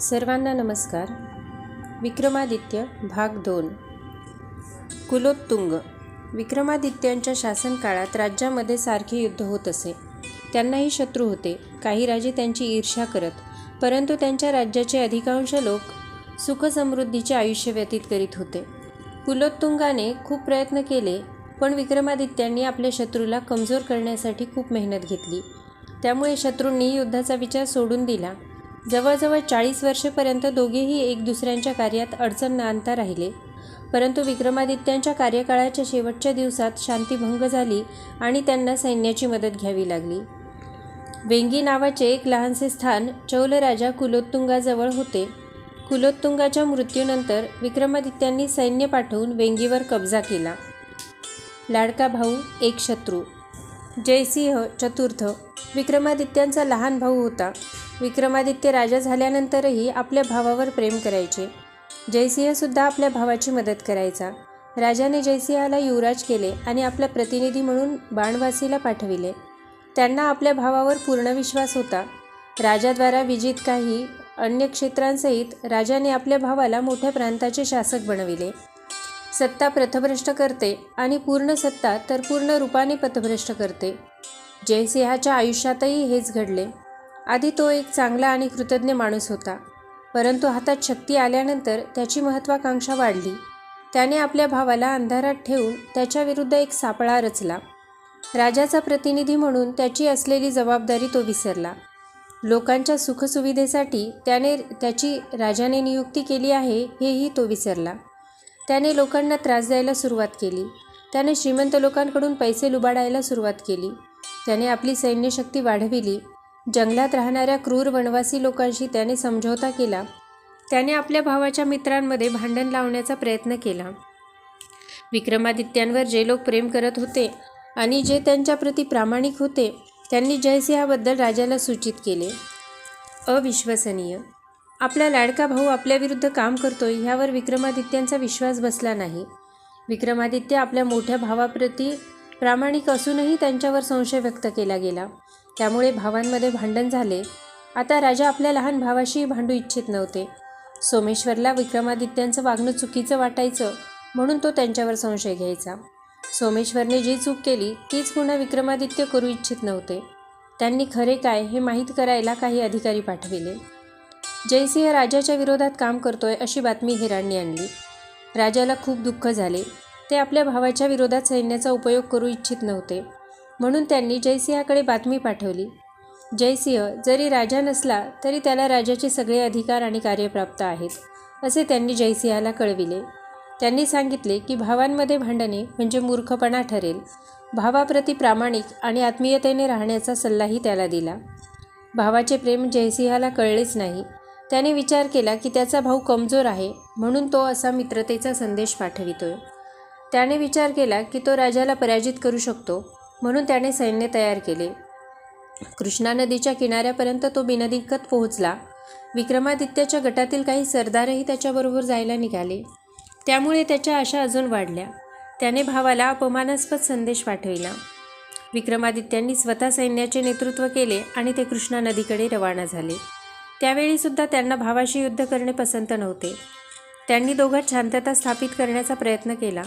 सर्वांना नमस्कार. विक्रमादित्य भाग दोन. कुलोत्तुंग. विक्रमादित्यांच्या शासनकाळात राज्यामध्ये सारखे युद्ध होत असे. त्यांनाही शत्रू होते. काही राजे त्यांची ईर्ष्या करत परंतु त्यांच्या राज्याचे अधिकांश लोक सुखसमृद्धीचे आयुष्य व्यतीत करीत होते. कुलोत्तुंगाने खूप प्रयत्न केले पण विक्रमादित्यांनी आपल्या शत्रूला कमजोर करण्यासाठी खूप मेहनत घेतली. त्यामुळे शत्रूंनी युद्धाचा विचार सोडून दिला. जवळजवळ चाळीस वर्षेपर्यंत दोघेही एक दुसऱ्यांच्या कार्यात अडचण न आणता राहिले. परंतु विक्रमादित्यांच्या कार्यकाळाच्या शेवटच्या दिवसात शांतीभंग झाली आणि त्यांना सैन्याची मदत घ्यावी लागली. वेंगी नावाचे एक लहानसे स्थान चौलराजा कुलोत्तुंगाजवळ होते. कुलोत्तुंगाच्या मृत्यूनंतर विक्रमादित्यांनी सैन्य पाठवून वेंगीवर कब्जा केला. लाडका भाऊ एक शत्रू जयसिंह चतुर्थ. विक्रमादित्यांचा लहान भाऊ होता. विक्रमादित्य राजा झाल्यानंतरही आपल्या भावावर प्रेम करायचे. जयसिंहसुद्धा आपल्या भावाची मदत करायचा. राजाने जयसिंहाला युवराज केले आणि आपला प्रतिनिधी म्हणून बाणवासीला पाठविले. त्यांना आपल्या भावावर पूर्ण विश्वास होता. राजाद्वारा विजित काही अन्य क्षेत्रांसहित राजाने आपल्या भावाला मोठ्या प्रांताचे शासक बनविले. सत्ता पथभ्रष्ट करते आणि पूर्ण सत्ता तर पूर्ण रूपाने पथभ्रष्ट करते. जयसिंहाच्या आयुष्यातही हेच घडले. आधी तो एक चांगला आणि कृतज्ञ माणूस होता. परंतु हातात शक्ती आल्यानंतर त्याची महत्त्वाकांक्षा वाढली. त्याने आपल्या भावाला अंधारात ठेवून त्याच्याविरुद्ध एक सापळा रचला. राजाचा प्रतिनिधी म्हणून त्याची असलेली जबाबदारी तो विसरला. लोकांच्या सुखसुविधेसाठी त्याने त्याची राजाने नियुक्ती केली आहे हेही तो विसरला. त्याने लोकांना त्रास द्यायला सुरुवात केली. त्याने श्रीमंत लोकांकडून पैसे लुबाडायला सुरुवात केली. त्याने आपली सैन्यशक्ती वाढविली. जंगलात राहणाऱ्या क्रूर वनवासी लोकांशी त्याने समझोता केला. त्याने आपल्या भावाच्या मित्रांमध्ये भांडण लावण्याचा प्रयत्न केला. विक्रमादित्यांवर जे लोक प्रेम करत होते आणि जे त्यांच्याप्रती प्रामाणिक होते त्यांनी जयसिंहाबद्दल राजाला सूचित केले. अविश्वसनीय! आपला लाडका भाऊ आपल्याविरुद्ध काम करतोय ह्यावर विक्रमादित्यांचा विश्वास बसला नाही. विक्रमादित्य आपल्या मोठ्या भावाप्रती प्रामाणिक असूनही त्यांच्यावर संशय व्यक्त केला गेला. त्यामुळे भावांमध्ये भांडण झाले. आता राजा आपल्या लहान भावाशी भांडू इच्छित नव्हते. सोमेश्वरला विक्रमादित्यांचं वागणं चुकीचं वाटायचं म्हणून तो त्यांच्यावर संशय घ्यायचा. सोमेश्वरने जी चूक केली तीच पुन्हा विक्रमादित्य करू इच्छित नव्हते. त्यांनी खरे काय हे माहीत करायला काही अधिकारी पाठविले. जयसिंह राजाच्या विरोधात काम करतोय अशी बातमी हिरांनी आणली. राजाला खूप दुःख झाले. ते आपल्या भावाच्या विरोधात सैन्याचा उपयोग करू इच्छित नव्हते. म्हणून त्यांनी जयसिंहाकडे बातमी पाठवली. जयसिंह जरी राजा नसला तरी त्याला राजाचे सगळे अधिकार आणि कार्य प्राप्त आहेत असे त्यांनी जयसिंहाला कळविले. त्यांनी सांगितले की भावांमध्ये भांडणे म्हणजे मूर्खपणा ठरेल. भावाप्रती प्रामाणिक आणि आत्मीयतेने राहण्याचा सल्लाही त्याला दिला. भावाचे प्रेम जयसिंहाला कळलेच नाही. त्याने विचार केला की त्याचा भाऊ कमजोर आहे म्हणून तो असा मित्रतेचा संदेश पाठवितोय. त्याने विचार केला की तो राजाला पराजित करू शकतो म्हणून त्याने सैन्य तयार केले. कृष्णा नदीच्या किनाऱ्यापर्यंत तो बिनदिक्कत पोहोचला. विक्रमादित्याच्या गटातील काही सरदारही त्याच्याबरोबर जायला निघाले. त्यामुळे त्याच्या आशा अजून वाढल्या. त्याने भावाला अपमानास्पद संदेश पाठविला. विक्रमादित्यांनी स्वतः सैन्याचे नेतृत्व केले आणि ते कृष्णा नदीकडे रवाना झाले. त्यावेळीसुद्धा त्यांना भावाशी युद्ध करणे पसंत नव्हते. त्यांनी दोघात शांतता स्थापित करण्याचा प्रयत्न केला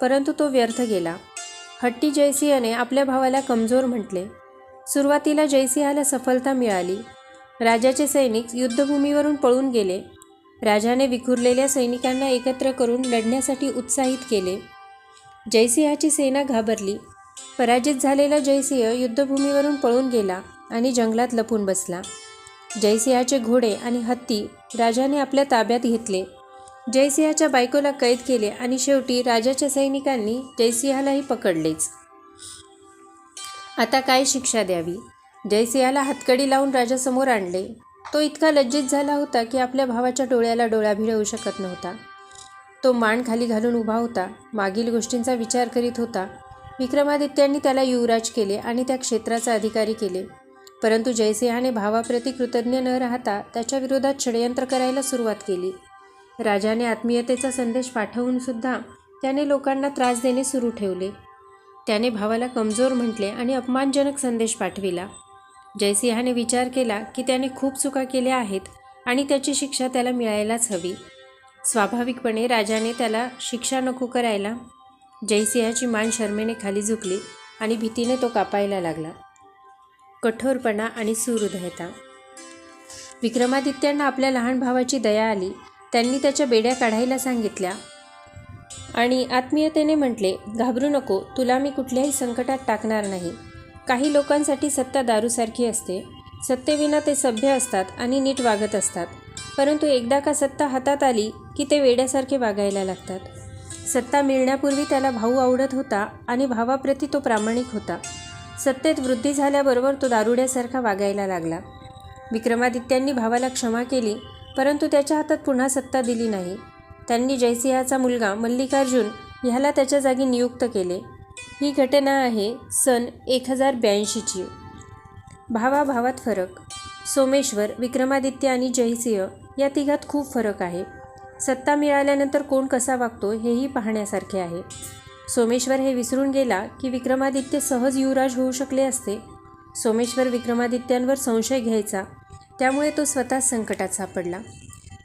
परंतु तो व्यर्थ गेला. हट्टी जयसिंहने आपल्या भावाला कमजोर म्हटले. सुरुवातीला जयसिंहाला सफलता मिळाली. राजाचे सैनिक युद्धभूमीवरून पळून गेले. राजाने विखुरलेल्या सैनिकांना एकत्र करून लढण्यासाठी उत्साहित केले. जयसिंहाची सेना घाबरली. पराजित झालेला जयसिंह युद्धभूमीवरून पळून गेला आणि जंगलात लपून बसला. जयसिंहाचे घोडे आणि हत्ती राजाने आपल्या ताब्यात घेतले. जयसिंहाच्या बायकोला कैद केले आणि शेवटी राजाच्या सैनिकांनी जयसिंहालाही पकडलेच. आता काय शिक्षा द्यावी? जयसिंहाला हातकडी लावून राजासमोर आणले. तो इतका लज्जित झाला होता की आपल्या भावाच्या डोळ्याला डोळा भिडवू शकत नव्हता. तो मान खाली घालून उभा होता मागील गोष्टींचा विचार करीत होता. विक्रमादित्यांनी त्याला युवराज केले आणि त्या क्षेत्राचा अधिकारी केले. परंतु जयसिंहाने भावाप्रती कृतज्ञ न राहता त्याच्या विरोधात षडयंत्र करायला सुरुवात केली. राजाने आत्मीयतेचा संदेश पाठवून सुद्धा त्याने लोकांना त्रास देणे सुरू ठेवले. त्याने भावाला कमजोर म्हटले आणि अपमानजनक संदेश पाठविला. जयसिंहाने विचार केला की त्याने खूप चुका केल्या आहेत आणि त्याची शिक्षा त्याला मिळायलाच हवी. स्वाभाविकपणे राजाने त्याला शिक्षा नको करायला जयसिंहाची मान शर्मेने खाली झुकली आणि भीतीने तो कापायला लागला. कठोरपणा आणि सुहृदयता. विक्रमादित्यांना आपल्या लहान भावाची दया आली. त्यांनी त्याच्या बेड्या काढायला सांगितल्या. आणि आत्मीयतेने म्हटले घाबरू नको तुला मी कुठल्याही संकटात टाकणार नाही. काही लोकांसाठी सत्ता दारूसारखी असते. सत्तेविना ते सभ्य असतात आणि नीट वागत असतात. परंतु एकदा का सत्ता हातात आली की ते वेड्यासारखे वागायला लागतात. सत्ता मिळण्यापूर्वी त्याला भाऊ आवडत होता आणि भावाप्रती तो प्रामाणिक होता. सत्तेत वृद्धी झाल्याबरोबर तो दारुड्यासारखा वागायला लागला. विक्रमादित्यांनी भावाला क्षमा केली परंतु त्याच्या हातात पुन्हा सत्ता दिली नाही. त्यांनी जयसिंहाचा मुलगा मल्लिकार्जुन ह्याला त्याच्या जागी नियुक्त केले. ही घटना आहे सन एक हजार ब्याऐंशीची भावाभावात फरक. सोमेश्वर विक्रमादित्य आणि जयसिंह या तिघात खूप फरक आहे. सत्ता मिळाल्यानंतर कोण कसा वागतो हेही पाहण्यासारखे आहे. सोमेश्वर हे विसरून गेला की विक्रमादित्य सहज युवराज होऊ शकले असते. सोमेश्वर विक्रमादित्यांवर संशय घ्यायचा. त्यामुळे तो स्वतः संकटात सापडला.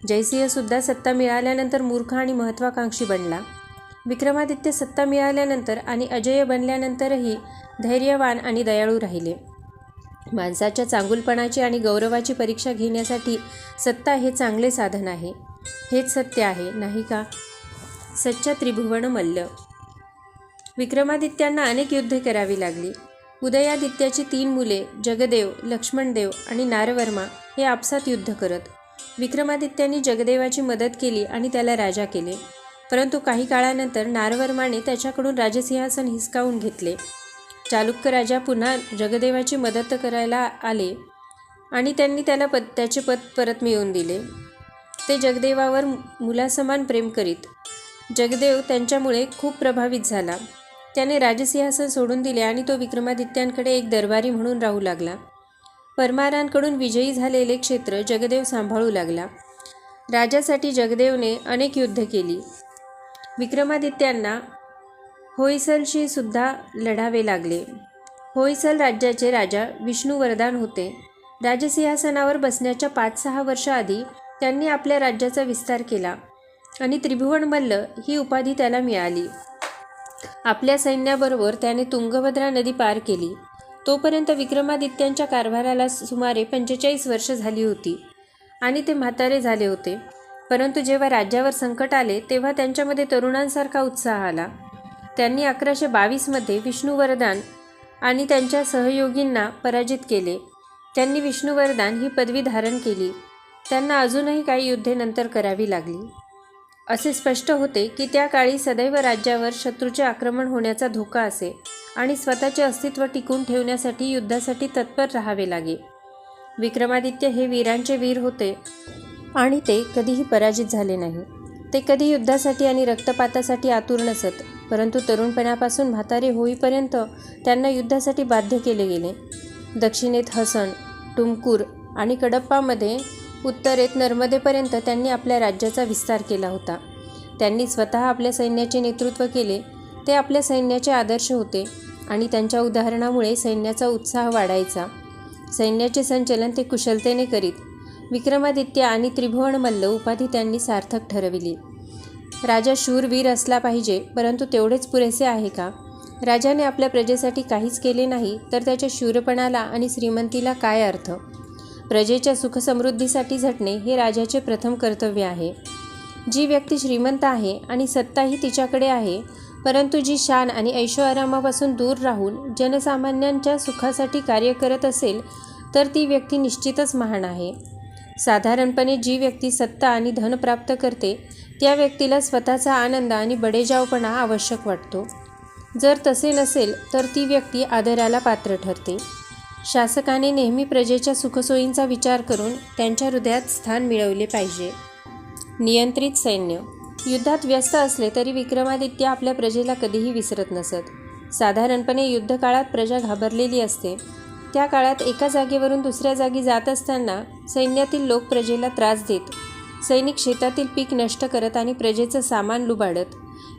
जयसिंहसुद्धा सत्ता मिळाल्यानंतर मूर्ख आणि महत्त्वाकांक्षी बनला. विक्रमादित्य सत्ता मिळाल्यानंतर आणि अजय बनल्यानंतरही धैर्यवान आणि दयाळू राहिले. माणसाच्या चांगुलपणाची आणि गौरवाची परीक्षा घेण्यासाठी सत्ता हे चांगले साधन आहे. हेच सत्य आहे नाही का? सच्चा त्रिभुवन मल्ल विक्रमादित्यांना अनेक युद्धे करावी लागली. उदयादित्याची तीन मुले जगदेव लक्ष्मणदेव आणि नारवर्मा हे आपसात युद्ध करत. विक्रमादित्यांनी जगदेवाची मदत केली आणि त्याला राजा केले. परंतु काही काळानंतर नारवर्माने त्याच्याकडून राजसिंहासन हिसकावून घेतले. चालुक्य राजा पुन्हा जगदेवाची मदत करायला आले आणि त्यांनी त्याला पद त्याचे पद परत मिळवून दिले. ते जगदेवावर मुलासमान प्रेम करीत. जगदेव त्यांच्यामुळे खूप प्रभावित झाला. त्याने राजसिंहासन सोडून दिले आणि तो विक्रमादित्यांकडे एक दरबारी म्हणून राहू लागला. परमारांकडून विजयी झालेले क्षेत्र जगदेव सांभाळू लागला. राजासाठी जगदेवने अनेक युद्ध केली. विक्रमादित्यांना होयसलशी सुद्धा लढावे लागले. होयसल राज्याचे राजा विष्णुवरदान होते. राजसिंहासनावर बसण्याच्या पाच सहा वर्षाआधी त्यांनी आपल्या राज्याचा विस्तार केला आणि त्रिभुवन मल्ल ही उपाधी त्याला मिळाली. आपल्या सैन्याबरोबर त्याने तुंगभद्रा नदी पार केली. तोपर्यंत विक्रमादित्यांच्या कारभाराला सुमारे पंचेचाळीस वर्ष झाली होती आणि ते म्हातारे झाले होते. परंतु जेव्हा राज्यावर संकट आले तेव्हा त्यांच्यामध्ये तरुणांसारखा उत्साह आला. त्यांनी अकराशे बावीसमध्ये विष्णुवरदान आणि त्यांच्या सहयोगींना पराजित केले. त्यांनी विष्णुवरदान ही पदवी धारण केली. त्यांना अजूनही काही युद्धे नंतर करावी लागली. असे स्पष्ट होते की त्या काळी सदैव राज्यावर शत्रूचे आक्रमण होण्याचा धोका असे आणि स्वतःचे अस्तित्व टिकून ठेवण्यासाठी युद्धासाठी तत्पर राहावे लागे. विक्रमादित्य हे वीरांचे वीर होते आणि ते कधीही पराजित झाले नाही. ते कधी युद्धासाठी आणि रक्तपातासाठी आतुर नसत परंतु तरुणपणापासून म्हातारे होईपर्यंत त्यांना युद्धासाठी बाध्य केले गेले. दक्षिणेत हसन टुमकूर आणि कडप्पामध्ये उत्तरेत नर्मदेपर्यंत त्यांनी आपल्या राज्याचा विस्तार केला होता. त्यांनी स्वतः आपल्या सैन्याचे नेतृत्व केले ते आपल्या सैन्याचे आदर्श होते आणि त्यांच्या उदाहरणामुळे सैन्याचा उत्साह वाढायचा. सैन्याचे संचलन ते कुशलतेने करीत विक्रमादित्य आणि त्रिभुवन मल्ल उपाधी त्यांनी सार्थक ठरविली. राजा शूरवीर असला पाहिजे परंतु तेवढेच पुरेसे आहे का? राजाने आपल्या प्रजेसाठी काहीच केले नाही तर त्याच्या शूरपणाला आणि श्रीमंतीला काय अर्थ? प्रजेच्या सुखसमृद्धीसाठी झटणे हे राजाचे प्रथम कर्तव्य आहे. जी व्यक्ती श्रीमंत आहे आणि सत्ताही तिच्याकडे आहे परंतु जी शान आणि ऐशोआरामापासून दूर राहून जनसामान्यांच्या सुखासाठी कार्य करत असेल तर ती व्यक्ती निश्चितच महान आहे. साधारणपणे जी व्यक्ती सत्ता आणि धन प्राप्त करते त्या व्यक्तीला स्वतःचा आनंद आणि बडेजावपणा आवश्यक वाटतो. जर तसे नसेल तर ती व्यक्ती आदराला पात्र ठरते. शासकाने नेहमी प्रजेच्या सुखसोयींचा विचार करून त्यांच्या हृदयात स्थान मिळवले पाहिजे. नियंत्रित सैन्य. युद्धात व्यस्त असले तरी विक्रमादित्य आपल्या प्रजेला कधीही विसरत नसत. साधारणपणे युद्धकाळात प्रजा घाबरलेली असते. त्या काळात एका जागेवरून दुसऱ्या जागी जात असताना सैन्यातील लोक प्रजेला त्रास देत सैनिक शेतातील पीक नष्ट करत आणि प्रजेचं सामान लुबाडत.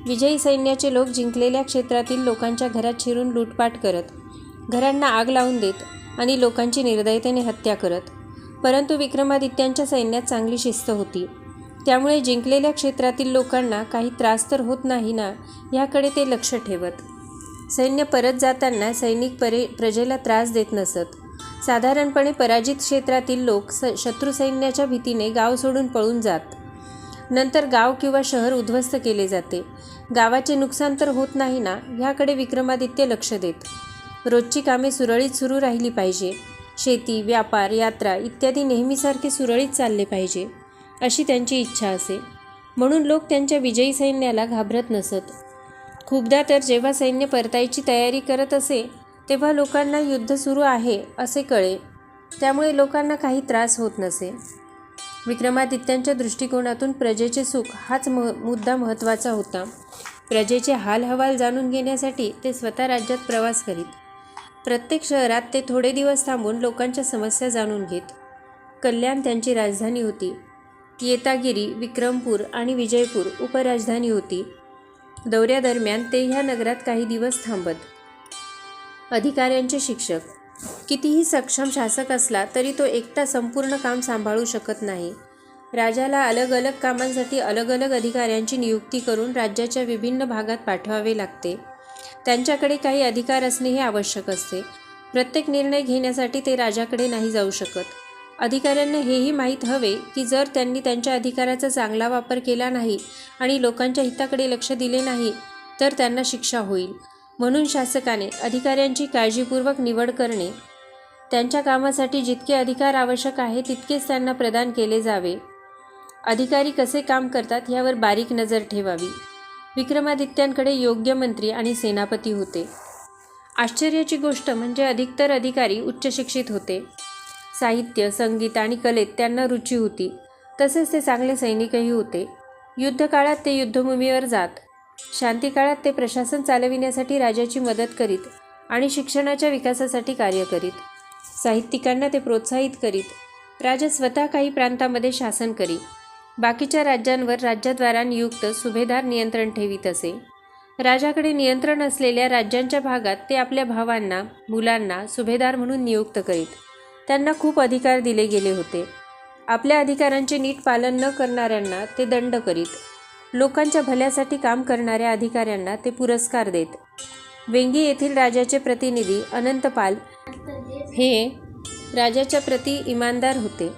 विजयी सैन्याचे लोक जिंकलेल्या क्षेत्रातील लोकांच्या घरात शिरून लूटपाट करत घरांना आग लावून देत आणि लोकांची निर्दयतेने हत्या करत. परंतु विक्रमादित्यांच्या सैन्यात चांगली शिस्त होती. त्यामुळे जिंकलेल्या क्षेत्रातील लोकांना काही त्रास तर होत नाही ना ह्याकडे ते लक्ष ठेवत. सैन्य परत जाताना सैनिक परे प्रजेला त्रास देत नसत. साधारणपणे पराजित क्षेत्रातील लोक स शत्रू सैन्याच्या भीतीने गाव सोडून पळून जात. नंतर गाव किंवा शहर उद्ध्वस्त केले जाते. गावाचे नुकसान तर होत नाही ना ह्याकडे विक्रमादित्य लक्ष देत. रोजची कामे सुरळीत सुरू राहिली पाहिजे. शेती व्यापार यात्रा इत्यादी नेहमीसारखे सुरळीत चालले पाहिजे अशी त्यांची इच्छा असे. म्हणून लोक त्यांच्या विजयी सैन्याला घाबरत नसत. खूपदा तर जेव्हा सैन्य परतायची तयारी करत असे तेव्हा लोकांना युद्ध सुरू आहे असे कळे. त्यामुळे लोकांना काही त्रास होत नसे. विक्रमादित्यांच्या दृष्टिकोनातून प्रजेचे सुख हाच मह मुद्दा महत्त्वाचा होता. प्रजेचे हालहवाल जाणून घेण्यासाठी ते स्वतः राज्यात प्रवास करीत. प्रत्येक शहरात ते थोडे दिवस थांबून लोकांच्या समस्या जाणून घेत. कल्याण त्यांची राजधानी होती. येतागिरी विक्रमपूर आणि विजयपूर उपराजधानी होती. दौऱ्यादरम्यान ते ह्या नगरात काही दिवस थांबत. अधिकाऱ्यांचे शिक्षक. कितीही सक्षम शासक असला तरी तो एकटा संपूर्ण काम सांभाळू शकत नाही. राजाला अलग अलग कामांसाठी अलग अलग अधिकाऱ्यांची नियुक्ती करून राज्याच्या विभिन्न भागात पाठवावे लागते. त्यांच्याकडे काही अधिकार असणे हे आवश्यक असते. प्रत्येक निर्णय घेण्यासाठी ते राजाकडे नाही जाऊ शकत. अधिकाऱ्यांना हेही माहीत हवे की जर त्यांनी त्यांच्या अधिकाराचा चांगला वापर केला नाही आणि लोकांच्या हिताकडे लक्ष दिले नाही तर त्यांना शिक्षा होईल. म्हणून शासकाने अधिकाऱ्यांची काळजीपूर्वक निवड करणे. त्यांच्या कामासाठी जितके अधिकार आवश्यक आहे तितकेच त्यांना प्रदान केले जावे. अधिकारी कसे काम करतात यावर बारीक नजर ठेवावी. विक्रमादित्यांकडे योग्य मंत्री आणि सेनापती होते. आश्चर्याची गोष्ट म्हणजे अधिकतर अधिकारी उच्च शिक्षित होते. साहित्य संगीत आणि कलेत त्यांना रुची होती. तसेच ते चांगले सैनिकही होते. युद्धकाळात ते युद्धभूमीवर जात. शांती काळात ते प्रशासन चालविण्यासाठी राजाची मदत करीत आणि शिक्षणाच्या विकासासाठी कार्य करीत. साहित्यिकांना ते प्रोत्साहित करीत. राजा स्वतः काही प्रांतामध्ये शासन करी. बाकीच्या राज्यांवर राज्याद्वारा नियुक्त सुभेदार नियंत्रण ठेवीत असे. राजाकडे नियंत्रण असलेल्या राज्यांच्या भागात ते आपल्या भावांना मुलांना सुभेदार म्हणून नियुक्त करीत. त्यांना खूप अधिकार दिले गेले होते. आपल्या अधिकारांचे नीट पालन न करणाऱ्यांना ते दंड करीत. लोकांच्या भल्यासाठी काम करणाऱ्या अधिकाऱ्यांना ते पुरस्कार देत. वेंगी येथील राजाचे प्रतिनिधी अनंतपाल हे राजाच्या प्रती इमानदार होते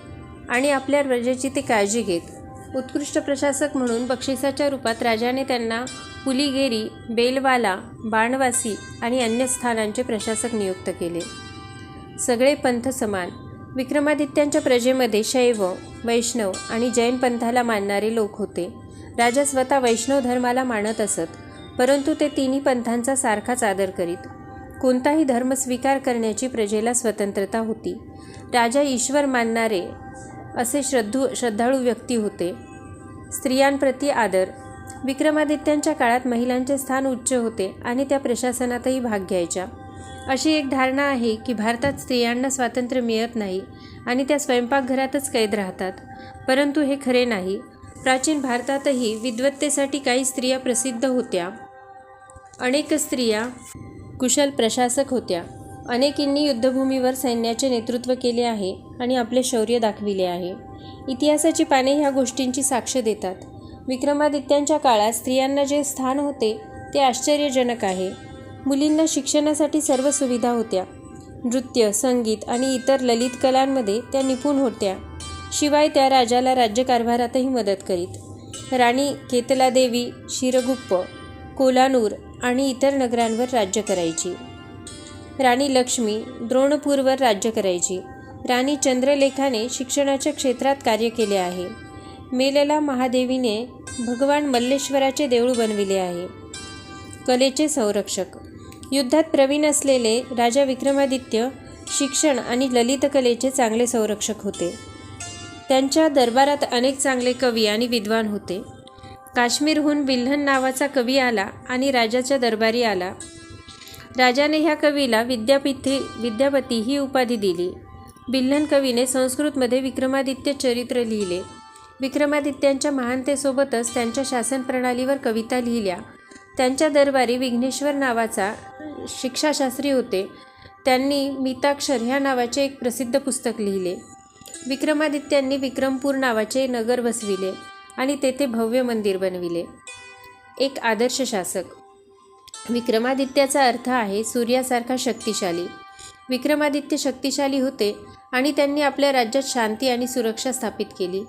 आणि आपल्या प्रजेची ते काळजी घेत. उत्कृष्ट प्रशासक म्हणून बक्षिसाच्या रूपात राजाने त्यांना पुलिगेरी बेलवाला बाणवासी आणि अन्य स्थानांचे प्रशासक नियुक्त केले. सगळे पंथ समान. विक्रमादित्यांच्या प्रजेमध्ये शैव वैष्णव आणि जैन पंथाला मानणारे लोक होते. राजा स्वतः वैष्णव धर्माला मानत असत परंतु ते तिन्ही पंथांचा सारखाच आदर करीत. कोणताही धर्म स्वीकार करण्याची प्रजेला स्वतंत्रता होती. राजा ईश्वर मानणारे असे श्रद्धू श्रद्धाळू व्यक्ती होते. स्त्रियांप्रती आदर. विक्रमादित्यांच्या काळात महिलांचे स्थान उच्च होते आणि त्या प्रशासनातही भाग घ्यायच्या. अशी एक धारणा आहे की भारतात स्त्रियांना स्वातंत्र्य मिळत नाही आणि त्या स्वयंपाकघरातच कैद राहतात. परंतु हे खरे नाही. प्राचीन भारतातही विद्वत्तेसाठी काही स्त्रिया प्रसिद्ध होत्या. अनेक स्त्रिया कुशल प्रशासक होत्या. अनेकींनी युद्धभूमीवर सैन्याचे नेतृत्व केले आहे आणि आपले शौर्य दाखविले आहे. इतिहासाची पाने ह्या गोष्टींची साक्ष देतात. विक्रमादित्यांच्या काळात स्त्रियांना जे स्थान होते ते आश्चर्यजनक आहे. मुलींना शिक्षणासाठी सर्व सुविधा होत्या. नृत्य संगीत आणि इतर ललित कलांमध्ये त्या निपुण होत्या. शिवाय त्या राजाला राज्यकारभारातही मदत करीत. राणी केतलादेवी शिरगुप्प कोलानूर आणि इतर नगरांवर राज्य करायची. राणी लक्ष्मी द्रोणपूरवर राज्य करायची. राणी चंद्रलेखाने शिक्षणाच्या क्षेत्रात कार्य केले आहे. मेलला महादेवीने भगवान मल्लेश्वराचे देऊळ बनविले आहे. कलेचे संरक्षक. युद्धात प्रवीण असलेले राजा विक्रमादित्य शिक्षण आणि ललित कलेचे चांगले संरक्षक होते. त्यांच्या दरबारात अनेक चांगले कवी आणि विद्वान होते. काश्मीरहून विल्हन नावाचा कवी आला आणि राजाच्या दरबारी आला. राजाने ह्या कवीला विद्यापीठी विद्यापती ही उपाधी दिली. बिल्हन कवीने संस्कृतमध्ये विक्रमादित्य चरित्र लिहिले. विक्रमादित्यांच्या महानतेसोबतच त्यांच्या शासन प्रणालीवर कविता लिहिल्या. त्यांच्या दरबारी विघ्नेश्वर नावाचा शिक्षाशास्त्री होते. त्यांनी मिताक्षर ह्या नावाचे एक प्रसिद्ध पुस्तक लिहिले. विक्रमादित्यांनी विक्रमपूर नावाचे नगर वसविले आणि तेथे भव्य मंदिर बनविले. एक आदर्श शासक. विक्रमादित्याचा अर्थ आहे सूर्यासारखा शक्तिशाली. विक्रमादित्य शक्तिशाली होते आणि त्यांनी आपल्या राज्यात शांती आणि सुरक्षा स्थापित केली.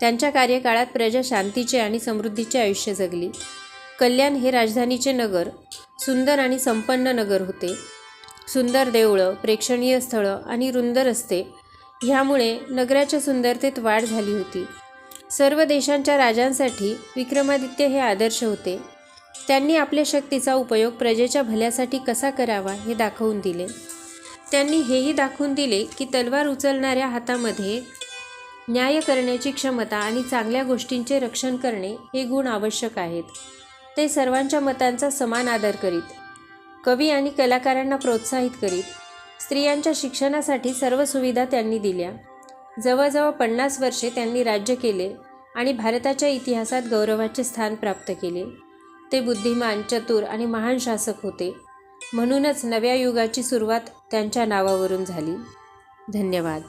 त्यांच्या कार्यकाळात प्रजा शांतीचे आणि समृद्धीचे आयुष्य जगली. कल्याण हे राजधानीचे नगर सुंदर आणि संपन्न नगर होते. सुंदर देवळं प्रेक्षणीय स्थळं आणि रुंद रस्ते ह्यामुळे नगराच्या सुंदरतेत वाढ झाली होती. सर्व देशांच्या राजांसाठी विक्रमादित्य हे आदर्श होते. त्यांनी आपल्या शक्तीचा उपयोग प्रजेच्या भल्यासाठी कसा करावा हे दाखवून दिले. त्यांनी हेही दाखवून दिले की तलवार उचलणाऱ्या हातामध्ये न्याय करण्याची क्षमता आणि चांगल्या गोष्टींचे रक्षण करणे हे गुण आवश्यक आहेत. ते सर्वांच्या मतांचा समान आदर करीत कवी आणि कलाकारांना प्रोत्साहित करीत स्त्रियांच्या शिक्षणासाठी सर्व सुविधा त्यांनी दिल्या. जवळजवळ पन्नास वर्षे त्यांनी राज्य केले आणि भारताच्या इतिहासात गौरवाचे स्थान प्राप्त केले. ते बुद्धिमान चतुर आणि महान शासक होते. म्हणूनच नव्या युगाची सुरुवात त्यांच्या नावावरून झाली. धन्यवाद.